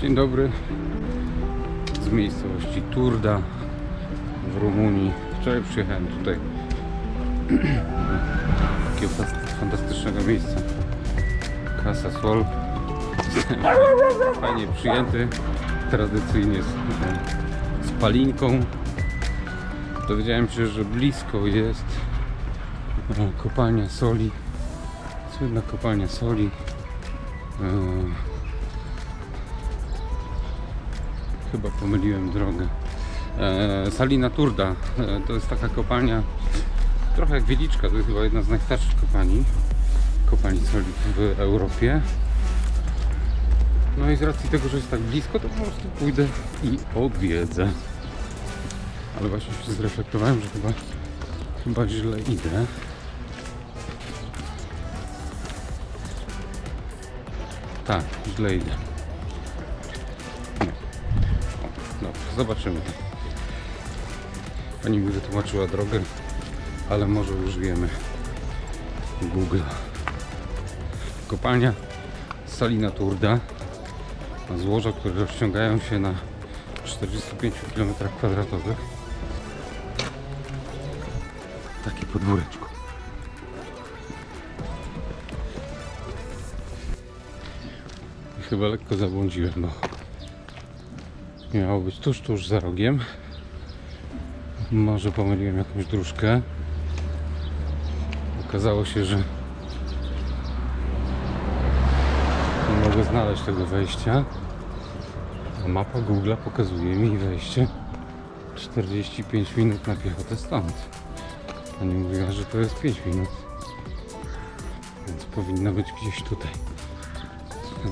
Dzień dobry z miejscowości Turda w Rumunii. Wczoraj przyjechałem tutaj do takiego fantastycznego miejsca. Casa Sol. Fajnie przyjęty, tradycyjnie z, z palinką. Dowiedziałem się, że blisko jest e, kopalnia soli. Słynna kopalnia soli. Chyba pomyliłem drogę. E, Salina Turda e, to jest taka kopalnia, trochę jak Wieliczka, to jest chyba jedna z najstarszych kopalni, kopalni soli w Europie. No i z racji tego, że jest tak blisko, to po prostu pójdę i odwiedzę. Ale właśnie się zreflektowałem, że chyba, chyba źle idę. Tak, źle idę. Zobaczymy. Pani mi wytłumaczyła drogę, ale może użyjemy Google. Kopalnia Salina Turda. Złoża, które rozciągają się na 45 km kwadratowych. Takie podwóreczko. Chyba lekko zabłądziłem, bo Miało być tuż, tuż za rogiem. Może pomyliłem jakąś dróżkę. Okazało się, że nie mogę znaleźć tego wejścia. A mapa Google pokazuje mi wejście 45 minut na piechotę stąd. Pani mówiła, że to jest 5 minut. Więc powinno być gdzieś tutaj.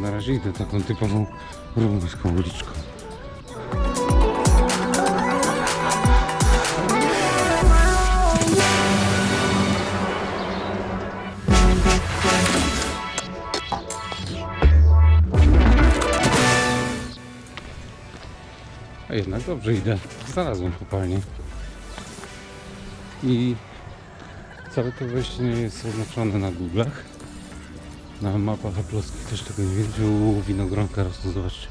Na razie idę taką typową rumuńską uliczką. Jednak dobrze idę. Znalazłem kopalnię. I całe to wejście nie jest oznaczone na Google'ach. Na mapach aploskich też tego nie widzę. U winogronka rosną, zobaczcie.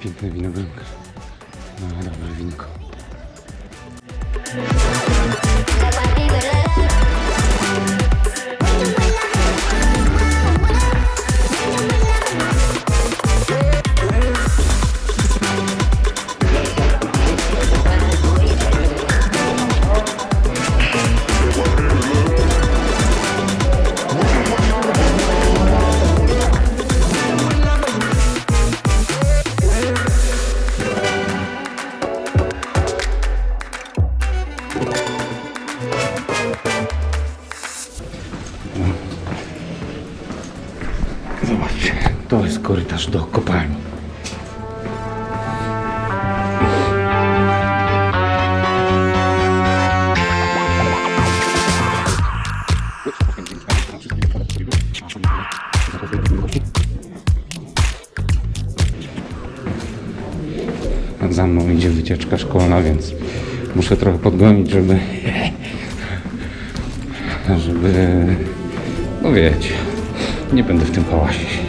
Piękne winogronka. No dobre winko. Zobaczcie, to jest korytarz do kopalni. Za mną idzie wycieczka szkolna, więc muszę trochę podgonić, żeby żeby no wiecie, nie będę w tym hałasie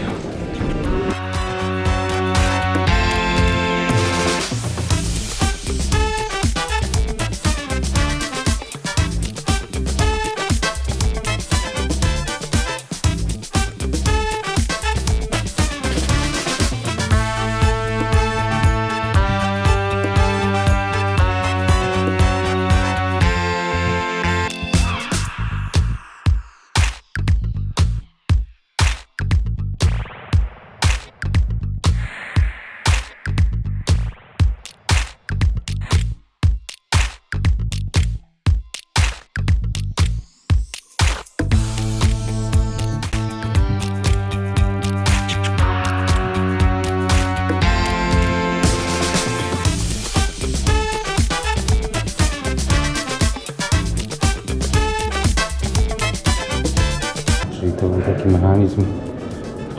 많이 좀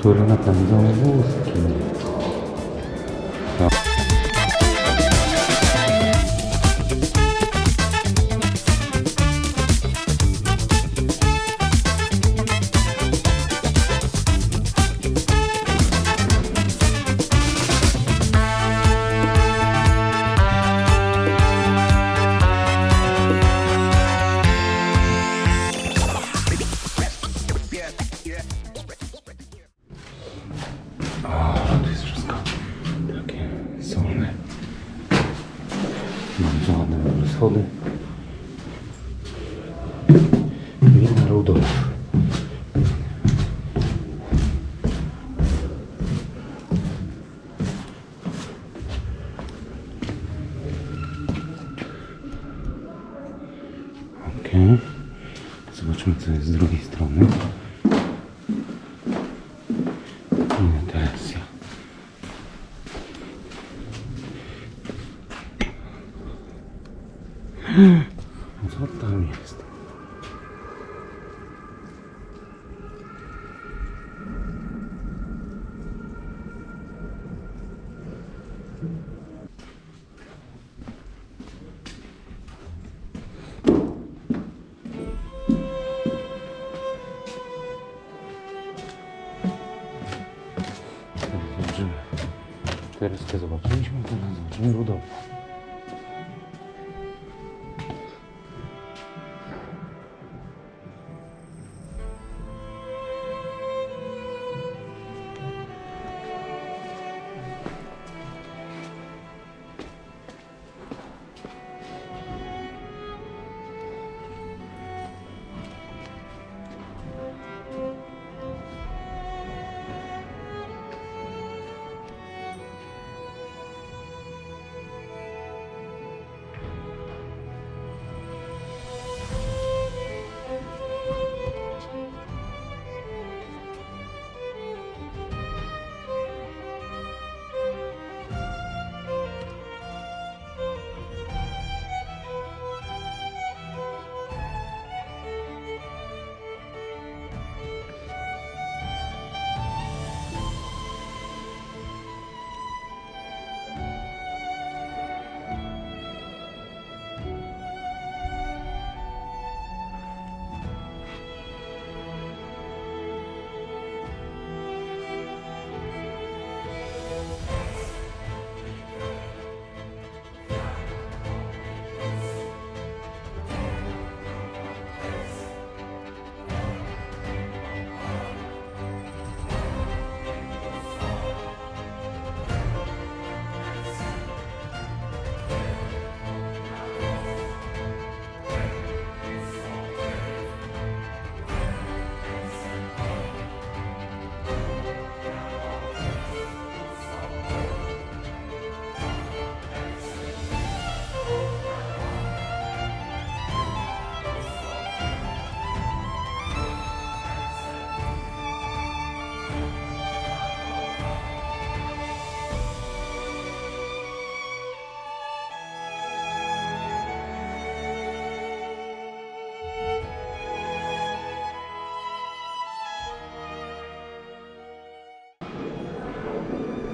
도련한 감성으로 스킨 zobaczyliśmy, teraz zobaczymy Rudolfa.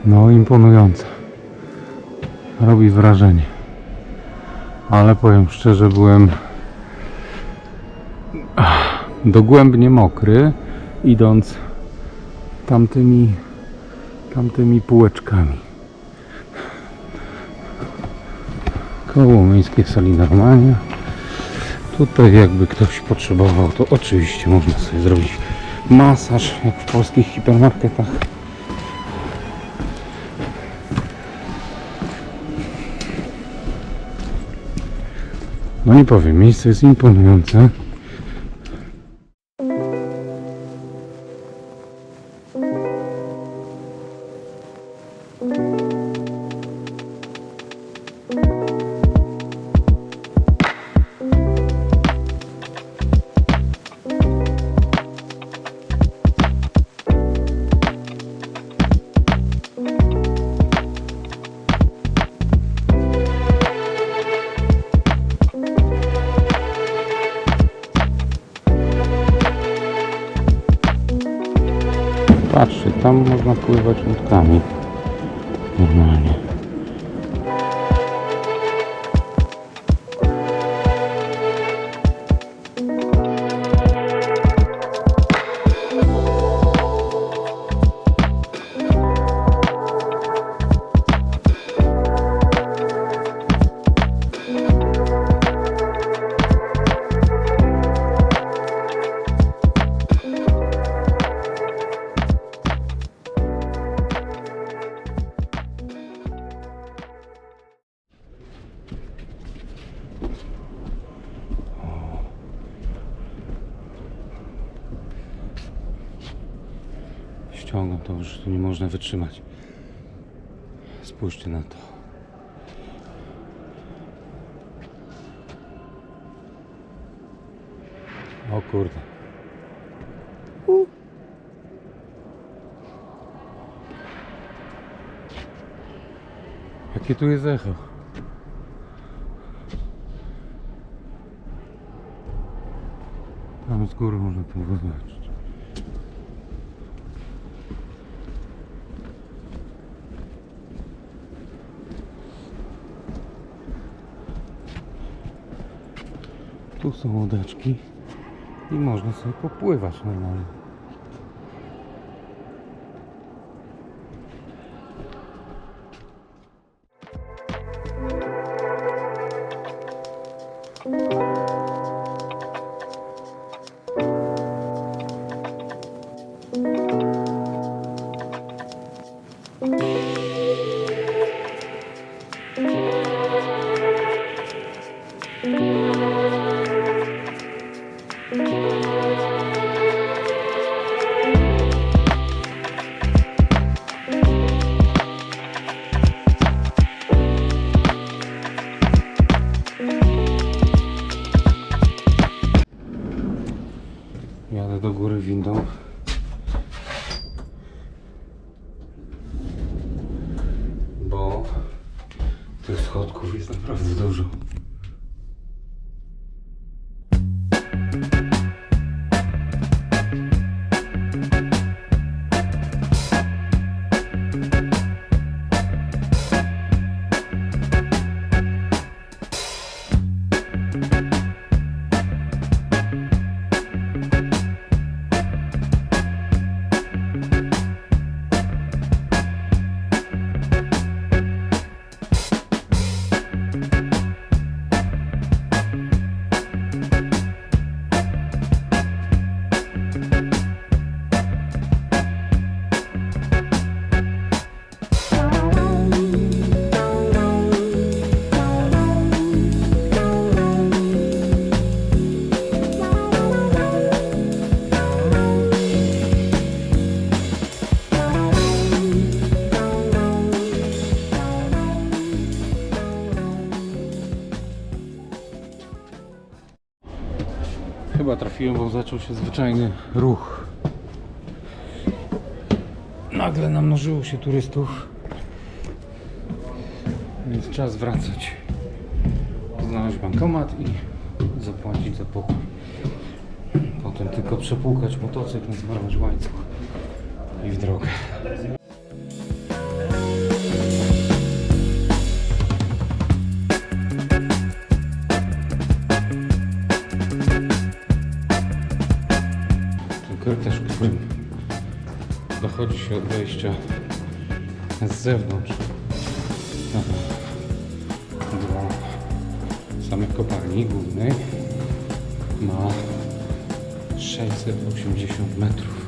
No, imponujące. Robi wrażenie. Ale powiem szczerze, byłem dogłębnie mokry, idąc tamtymi, tamtymi półeczkami. Koło miejskie sali normalnie. Tutaj jakby ktoś potrzebował, to oczywiście można sobie zrobić masaż, jak w polskich hipermarketach. No nie powiem, miejsce jest imponujące. Patrzcie, tam można pływać łódkami. Normalnie. Wytrzymać. Spójrzcie na to. O kurde. U. Jakie tu jest echo? Tam z góry można to zobaczyć. Tu są łódeczki i można sobie popływać normalnie. Naprawdę dużo. Trafiłem, bo zaczął się zwyczajny ruch. Nagle namnożyło się turystów. Więc czas wracać. Znaleźć bankomat i zapłacić za pokój. Potem tylko przepłukać motocykl, zmarwać łańcuch i w drogę. Się od wejścia z zewnątrz. Do samej kopalni głównej ma 680 metrów.